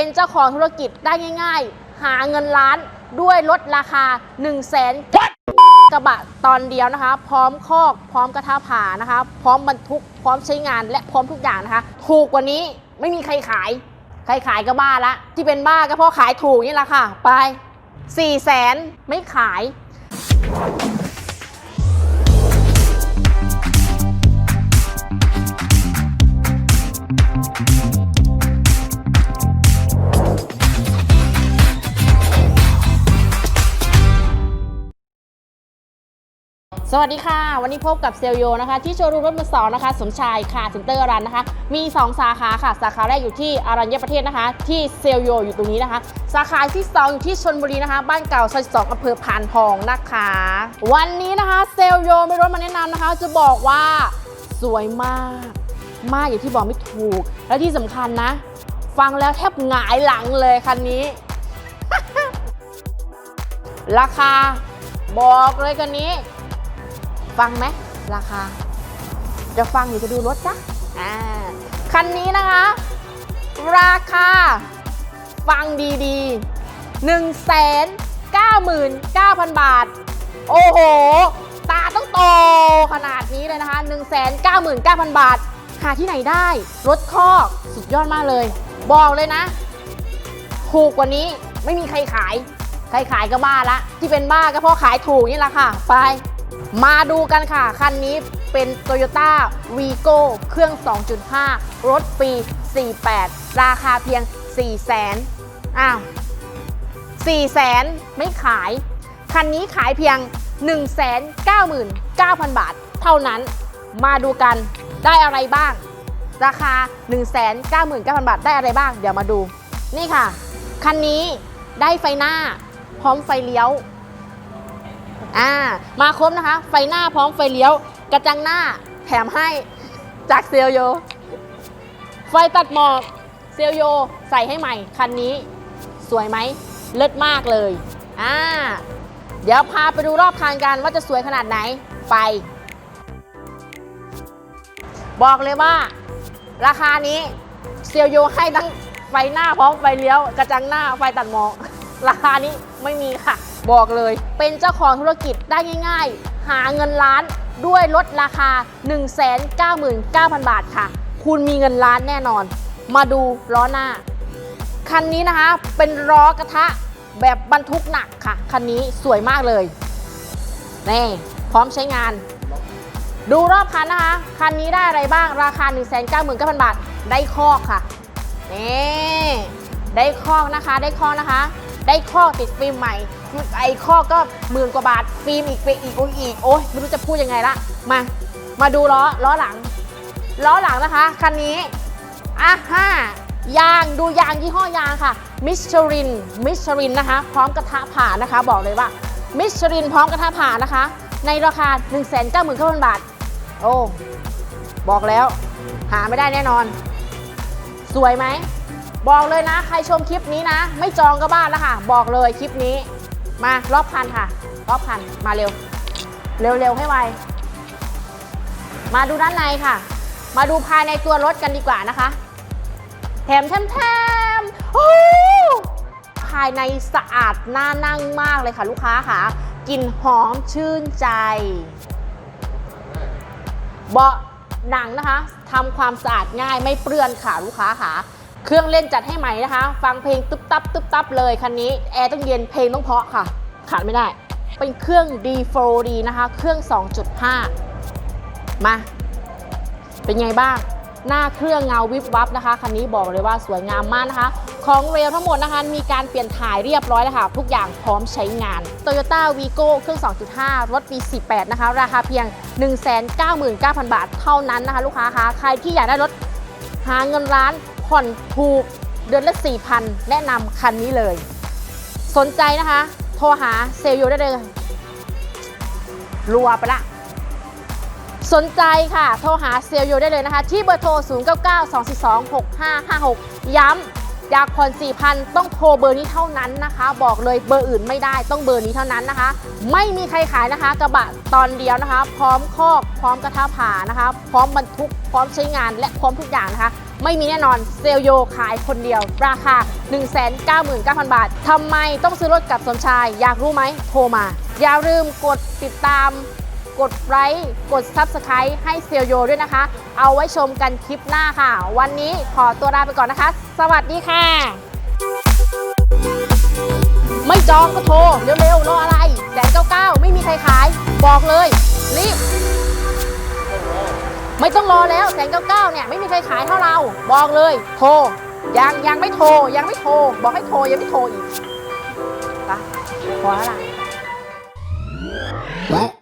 เป็นเจ้าของธุรกิจได้ง่าย ๆ หาเงินล้านด้วยลดราคา 1 0 0 0 0แสนกระบะตอนเดียวนะคะ พร้อมคอก พร้อมกระทะผ่านะคะ พร้อมบรรทุก พร้อมใช้งานและพร้อมทุกอย่างนะคะ ถูกกว่านี้ไม่มีใครขาย ใครขายก็บ้าละ ที่เป็นบ้าก็เพราะขายถูกนี่แหละค่ะ ไป4ี่แสนไม่ขาย สวัสดีค่ะ วันนี้พบกับเซลโยนะคะ ที่โชว์รูมรถมือสองนะคะ สมชายค่ะเซ็นเตอร์รันนะคะ มี 2 สาขาค่ะ สาขาแรกอยู่ที่อารัญญประเทศนะคะ ที่เซลโยอยู่ตรงนี้นะคะ สาขาที่ 2 อยู่ที่ชนบุรีนะคะ บ้านเก่าซอยสองอำเภอพานทองนะคะ วันนี้นะคะเซลโยมีรถมาแนะนำนะคะ จะบอกว่าสวยมาก มากอย่างที่บอกไม่ถูก และที่สำคัญนะ ฟังแล้วแทบหงายหลังเลยคันนี้ ราคาบอกเลยคันนี้ ฟังไหมราคา จะฟังหรือจะดูรถจ๊ะอ่าคันนี้นะคะ ราคา ฟังดีๆ1 9 9 0 0 0 บาท โอ้โห ตาต้องโตขนาดนี้เลยนะคะ1 9 9 0 0 0 บาท หาที่ไหนได้ รถคอกสุดยอดมากเลย บอกเลยนะถูกกว่านี้ไม่มีใครขาย ใครขายก็บ้าละ ที่เป็นบ้าก็เพราะขายถูกนี่แหละค่ะ ไป มาดูกันค่ะ คันนี้เป็น Toyota Vigo เครื่อง 2.5 รถปี 48 ราคาเพียง 4 0 0แสนอ้าว4แสนไม่ขาย คันนี้ขายเพียง 199,000 บาท เท่านั้น มาดูกันได้อะไรบ้าง ราคา 199,000 บาทได้อะไรบ้าง เดี๋ยวมาดู นี่ค่ะ คันนี้ได้ไฟหน้า พร้อมไฟเลี้ยว อ่ามาครบนะคะ ไฟหน้าพร้อมไฟเลี้ยว กระจังหน้าแถมให้จากเซลโย ไฟตัดหมอกเซลโยใส่ให้ใหม่ คันนี้สวยไหม เลิศมากเลยอ่าเดี๋ยวพาไปดูรอบคันกันว่าจะสวยขนาดไหนไป บอกเลยว่า ราคานี้เซลโยให้ทั้งไฟหน้าพร้อมไฟเลี้ยว กระจังหน้าไฟตัดหมอกราคานี้ไม่มีค่ะ บอกเลยเป็นเจ้าของธุรกิจได้ง่าย ๆ หาเงินล้านด้วยลดราคา 199,000 บาทค่ะ คุณมีเงินล้านแน่นอน มาดูล้อหน้า คันนี้นะคะเป็นล้อกระทะแบบบรรทุกหนักค่ะ คันนี้สวยมากเลย นี่ พร้อมใช้งาน ดูรอบคันนะคะ คันนี้ได้อะไรบ้างราคา 199,000 บาท ได้คอกค่ะ นี่ ได้คอกนะคะ ได้คอกนะคะ ได้คอติดฟิล์มใหม่ไอ้อกก็หมื่นกว่าบาทฟิล์มอีกไปอีกโอ้ยอีกโอ้ยไม่รู้จะพูดยังไงละมามาดูล้อล้อหลังล้อหลังนะคะคันนี้อะห้ายางดูยางยี่ห้อยางค่ะมิชลินมิชลินนะคะ พร้อมกระทะผ่านะคะ บอกเลยว่ามิชลินพร้อมกระทะผ่านะคะ ในราคา 1 9 9 0 0 0 บาท โอ้ บอกแล้ว หาไม่ได้แน่นอน สวยไหม บอกเลยนะ ใครชมคลิปนี้นะ ไม่จองก็บ้านแล้วค่ะ บอกเลยคลิปนี้ มารอบคันค่ะ รอบคันมาเร็ว เร็วๆให้ไว มาดูด้านในค่ะ มาดูภายในตัวรถกันดีกว่านะคะ แถมแถมแถมโอ้ภายในสะอาดน่านั่งมากเลยค่ะ ลูกค้าค่ะกลิ่นหอมชื่นใจ เบาะหนังนะคะทำความสะอาดง่ายไม่เปื้อนค่ะลูกค้าค่ะ เครื่องเล่นจัดให้ใหม่นะคะ ฟังเพลงตึ๊บตับตึ๊บตับเลยคันนี้แอร์ต้องเย็นเพลงต้องเพาะค่ะ ขาดไม่ได้ เป็นเครื่อง D4D นะคะ เครื่อง 2.5 มา เป็นไงบ้าง หน้าเครื่องเงาวิบวับนะคะคันนี้บอกเลยว่าสวยงามมากนะคะ ของเรลทั้งหมดนะคะ มีการเปลี่ยนถ่ายเรียบร้อยแล้วค่ะ ทุกอย่างพร้อมใช้งาน Toyota Vigo เครื่อง 2.5 รถปี 48 นะคะ ราคาเพียง 199,000 บาทเท่านั้นนะคะ ลูกค้าคะใครที่อยากได้รถหาเงินร้าน ผ่อนถูกเดือนละ 4,000 แนะนำคันนี้เลย สนใจนะคะ โทรหาเซลล์อยู่ได้เลยรัวไปละ สนใจค่ะ โทรหาเซลล์โยได้เลยนะคะ ที่เบอร์โทร 0 9 9 2 4 2 6 5 5 6 ย้ำอยากผ่อน 4,000 ต้องโทรเบอร์นี้เท่านั้นนะคะ บอกเลยเบอร์อื่นไม่ได้ต้องเบอร์นี้เท่านั้นนะคะ ไม่มีใครขายนะคะ กระบะตอนเดียวนะคะ พร้อมคอก พร้อมกระทะผ่านะคะ พร้อมบรรทุก พร้อมใช้งานและพร้อมทุกอย่างนะคะ ไม่มีแน่นอนเซลโยขายคนเดียว ราคา 199,000 บาททำไมต้องซื้อรถกับสมชาย อยากรู้ไหมโทรมา อย่าลืมกดติดตาม กดไลค์กด Subscribe ให้เซลโยด้วยนะคะ เอาไว้ชมกันคลิปหน้าค่ะ วันนี้ขอตัวลาไปก่อนนะคะ สวัสดีค่ะ ไม่จองก็โทรเร็วๆรออะไรแสนเก้าเก้าไม่มีใครขาย บอกเลยรีบ ไม่ต้องรอแล้วแสนเก้าเก้าเนี่ยไม่มีใครขายเท่าเรา บอกเลย โทรยังยังไม่โทรยังไม่โทรบอกให้โทรยังไม่โทรอีกไปพอแล้วล่ะ